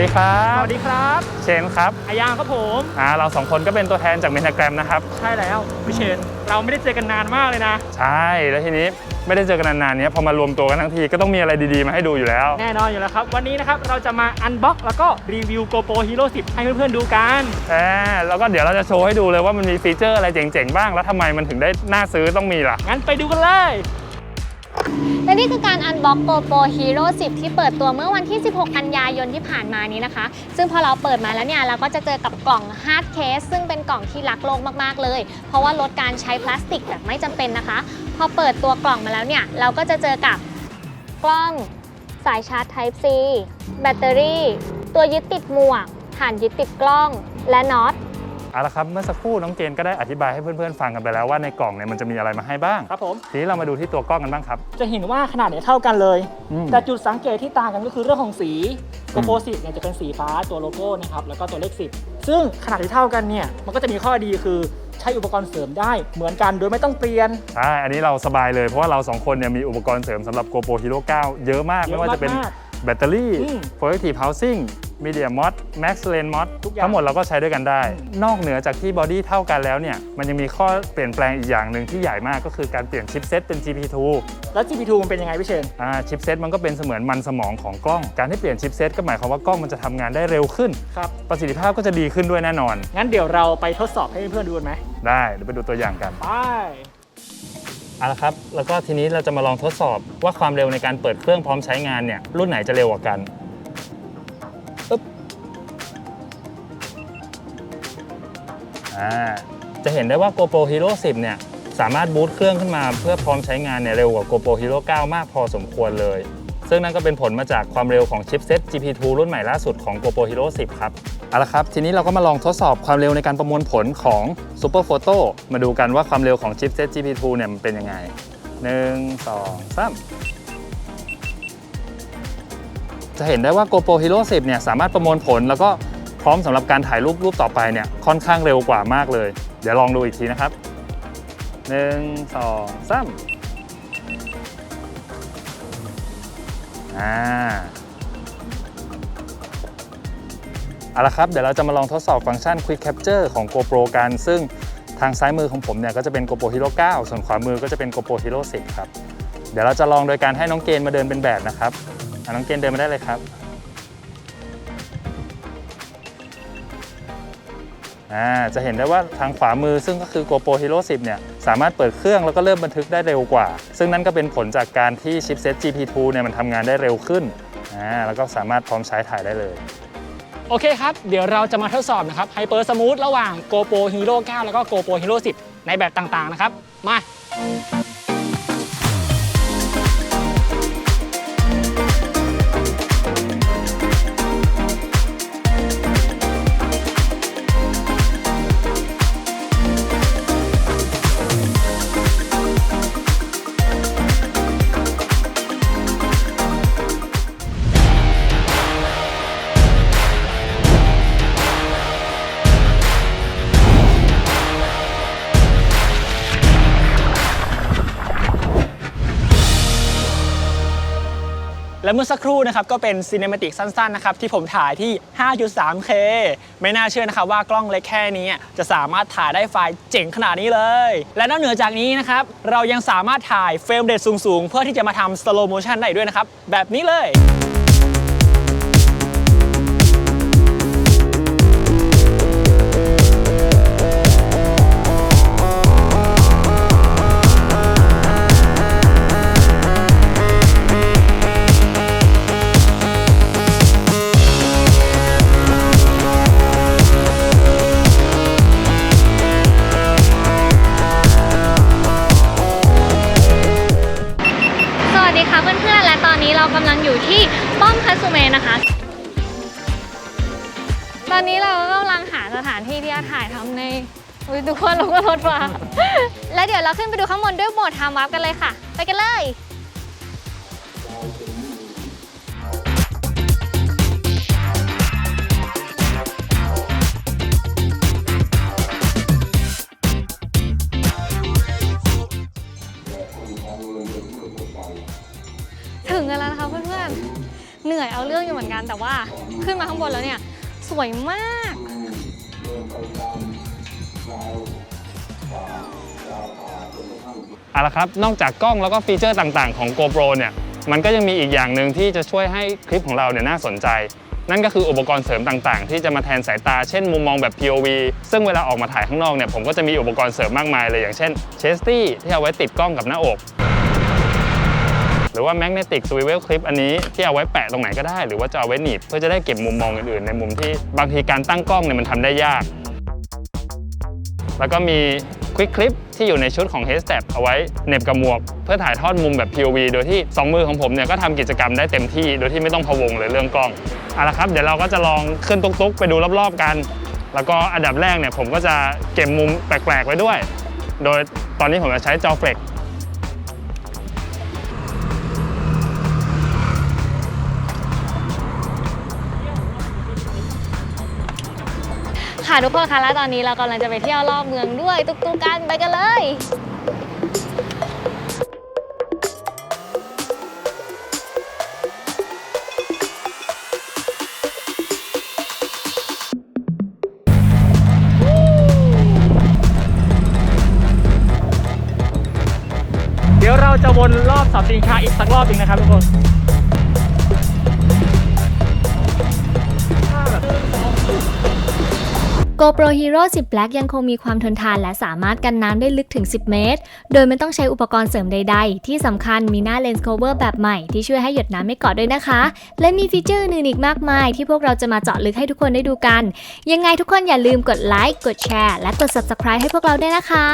ดีครัสบวัสดีครับ เชนครับอายางครับผมอ่าเราสองคนก็เป็นตัวแทนจากเมน a แกรมนะครับ ใช่แล้วพี่เชน เราไม่ได้เจอกันนานมากเลยนะ ใช่แล้วทีนี้ไม่ได้เจอกันนานๆเนี้ยพอมารวมตัวกันทั้งทีก็ต้องมีอะไรดีๆมาให้ดูอยู่แล้ว แน่นอนอยู่แล้วครับ วันนี้นะครับเราจะมาอันบ็อกแล้วก็รีวิว GoPro Hero 10 ให้เพื่อนๆดูกันแอ่แล้วก็เดี๋ยวเราจะโชว์ให้ดูเลยว่ามันมีฟีเจอร์อะไรเจ๋งๆบ้าง แล้วทำไมมันถึงได้น่าซื้อต้องมีล่ะงั้นไปดูกันเลย และนี่คือการอันบ็อก GoPro Hero 10 ที่เปิดตัวเมื่อวันที่ 16 กันยายนที่ผ่านมานี้นะคะ ซึ่งพอเราเปิดมาแล้วเนี่ย เราก็จะเจอกับกล่อง hard case ซึ่งเป็นกล่องที่รักโลกมาก ๆ เลย เพราะว่าลดการใช้พลาสติกแบบไม่จำเป็นนะคะ พอเปิดตัวกล่องมาแล้วเนี่ย เราก็จะเจอกับกล้องสายชาร์จ Type C แบตเตอรี่ ตัวยึดติดหมวกฐานยึดติดกล้องและน็อต เอาละครับเมื่อสักครู่น้องเจนก็ได้อธิบายให้เพื่อนๆฟังกันไปแล้วว่าในกล่องเนี่ยมันจะมีอะไรมาให้บ้างครับผมทีนี้เรามาดูที่ตัวกล้องกันบ้างครับ จะเห็นว่าขนาดเนี่ยเท่ากันเลย อืม แต่จุดสังเกตที่ต่างกันก็คือเรื่องของสี GoPro 10เนี่ยจะเป็นสีฟ้าตัวโลโก้นะครับแล้วก็ตัวเลข10 ซึ่งขนาดที่เท่ากันเนี่ยมันก็จะมีข้อดีคือใช้อุปกรณ์เสริมได้เหมือนกันโดยไม่ต้องเปลี่ยน ใช่อันนี้เราสบายเลยเพราะว่าเราสองคนเนี่ยมีอุปกรณ์เสริมสำหรับ GoPro Hero 9 เยอะมากเยอะไม่ว่าจะเป็นมากแบตเตอรี่ อืม Projective Housing Media Mod Max Lane Mod ทุกอย่างทั้งหมดเราก็ใช้ด้วยกันได้อืมนอกเหนือจากที่บอดี้เท่ากันแล้วเนี่ย มันยังมีข้อเปลี่ยนแปลงอีกอย่างหนึ่งที่ใหญ่มากก็คือการเปลี่ยนชิปเซตเป็น GP2 แล้ว GP2 มันเป็นยังไงพี่เชนอ่าชิปเซตมันก็เป็นเสมือนมันสมองของกล้อง การที่เปลี่ยนชิปเซตก็หมายความว่ากล้องมันจะทำงานได้เร็วขึ้น ครับประสิทธิภาพก็จะดีขึ้นด้วยแน่นอน งั้นเดี๋ยวเราไปทดสอบให้เพื่อนๆดูกันไหมได้เดี๋ยวไปดูตัวอย่างกัน ไป เอาละครับ แล้วก็ทีนี้เราจะมาลองทดสอบว่าความเร็วในการเปิดเครื่องพร้อมใช้งานเนี่ยรุ่นไหนจะเร็วกว่ากัน อ่าจะเห็นได้ว่า GoPro Hero 10 เนี่ยสามารถบูตเครื่องขึ้นมาเพื่อพร้อมใช้งานเนี่ยเร็วกว่า GoPro Hero 9 มากพอสมควรเลย ซึ่งนั่นก็เป็นผลมาจากความเร็วของชิปเซ็ต GP2 รุ่นใหม่ล่าสุดของ GoPro Hero 10 ครับ เอาละครับ ทีนี้เราก็มาลองทดสอบความเร็วในการประมวลผลของ Super Photo มาดูกันว่าความเร็วของชิปเซ็ต GP2 เนี่ยมันเป็นยังไง 1 2 3จะเห็นได้ว่า GoPro Hero 10 เนี่ยสามารถประมวลผลแล้วก็ พร้อมสำหรับการถ่ายรูปรูปต่อไปเนี่ยค่อนข้างเร็วกว่ามากเลย เดี๋ยวลองดูอีกทีนะครับ 1 2 3อ่าเอาละครับเดี๋ยวเราจะมาลองทดสอบฟังก์ชัน Quick Capture ของ GoPro กันซึ่งทางซ้ายมือของผมเนี่ยก็จะเป็น GoPro Hero 9 ส่วนขวามือก็จะเป็น GoPro Hero 10 ครับ เดี๋ยวเราจะลองโดยการให้น้องเกณฑ์มาเดินเป็นแบบนะครับน้องเกณฑ์เดินมาได้เลยครับ อ่าจะเห็นได้ว่าทางขวามือซึ่งก็คือ GoPro Hero 10 เนี่ย สามารถเปิดเครื่องแล้วก็เริ่มบันทึกได้เร็วกว่า ซึ่งนั่นก็เป็นผลจากการที่ชิปเซ็ต GP2 เนี่ยมันทำงานได้เร็วขึ้นอ่าแล้วก็สามารถพร้อมใช้ถ่ายได้เลยโอเคครับ เดี๋ยวเราจะมาทดสอบนะครับ Hyper Smooth ระหว่าง GoPro Hero 9 แล้วก็ GoPro Hero 10 ในแบบต่างๆนะครับ มา และเมื่อสักครู่นะครับก็เป็นซีเนมาติกสั้นๆนะครับที่ผมถ่ายที่ 5.3K ไม่น่าเชื่อนะครับว่ากล้องเล็กแค่นี้จะสามารถถ่ายได้ไฟล์เจ๋งขนาดนี้เลย และนอกเหนือจากนี้นะครับเรายังสามารถถ่ายเฟรมเรทสูงๆ เพื่อที่จะมาทำสโลโมชันได้ด้วยนะครับแบบนี้เลย สุเมนะคะ ตอนนี้เราก็กำลังหาสถานที่ที่จะถ่ายทำในอุ๊ยทุกคนเราก็รถมาแล้วเดี๋ยวเราขึ้นไปดูข้างบนด้วยโหมดไทม์วาร์ปกันเลยค่ะ ไปกันเลยถึงกันแล้วนะคะเพื่อนๆ เหนื่อยเอาเรื่องอยู่เหมือนกันแต่ว่าขึ้นมาข้างบนแล้วเนี่ยสวยมาก เอาละครับ นอกจากกล้องแล้วก็ฟีเจอร์ต่างๆของ GoPro เนี่ย มันก็ยังมีอีกอย่างหนึ่งที่จะช่วยให้คลิปของเราเนี่ยน่าสนใจ นั่นก็คืออุปกรณ์เสริมต่างๆ ที่จะมาแทนสายตา เช่นมุมมองแบบ POV ซึ่งเวลาออกมาถ่ายข้างนอกเนี่ย ผมก็จะมีอุปกรณ์เสริมมากมายเลยอย่างเช่นเชสตี้ที่เอาไว้ติดกล้องกับหน้าอก รือว่า Magnetic Swivel Clip อันนี้ที่เอาไว้แปะตรงไหนก็ได้ หรือว่าจะเอาไว้หนีบเพื่อจะได้เก็บมุมมองอื่นๆ ในมุมที่บางทีการตั้งกล้องเนี่ยมันทำได้ยาก แล้วก็มี Quick Clip ที่อยู่ในชุดของ h e a d s t a p เอาไว้เหน็บกับหมวก เพื่อถ่ายทอดมุมแบบ POV โดยที่ 2 มือของผมเนี่ยก็ทำกิจกรรมได้เต็มที่ โดยที่ไม่ต้องพะวงเลยเรื่องกล้องเอาละครับเดี๋ยวเราก็จะลองขึ้นตุ๊กๆ ไปดูรอบๆกัน แล้วก็อันดับแรกเนี่ยผมก็จะเก็บมุมแปลกๆไว้ด้วย โดยตอนนี้ผมจะใช้จอเฟลก ค่ะทุกคนคะแล้วตอนนี้เรากำลังจะไปเที่ยวรอบเมืองด้วย ตุ๊กตุกกันไปกันเลยเดี๋ยวเราจะวนรอบเสาสินค้าอีกสักรอบหนึ่งนะครับทุกคน GoPro Hero 10 Black ยังคงมีความทนทานและสามารถกันน้ำได้ลึกถึง 10 เมตร โดยไม่ต้องใช้อุปกรณ์เสริมใดๆ ที่สำคัญมีหน้าเลนส์โคเวอร์แบบใหม่ที่ช่วยให้หยดน้ำไม่เกาะด้วยนะคะ และมีฟีเจอร์อื่นอีกมากมาย ที่พวกเราจะมาเจาะลึกให้ทุกคนได้ดูกัน ยังไงทุกคนอย่าลืมกดไลค์ กดแชร์ และกด subscribe ให้พวกเราด้วยนะคะ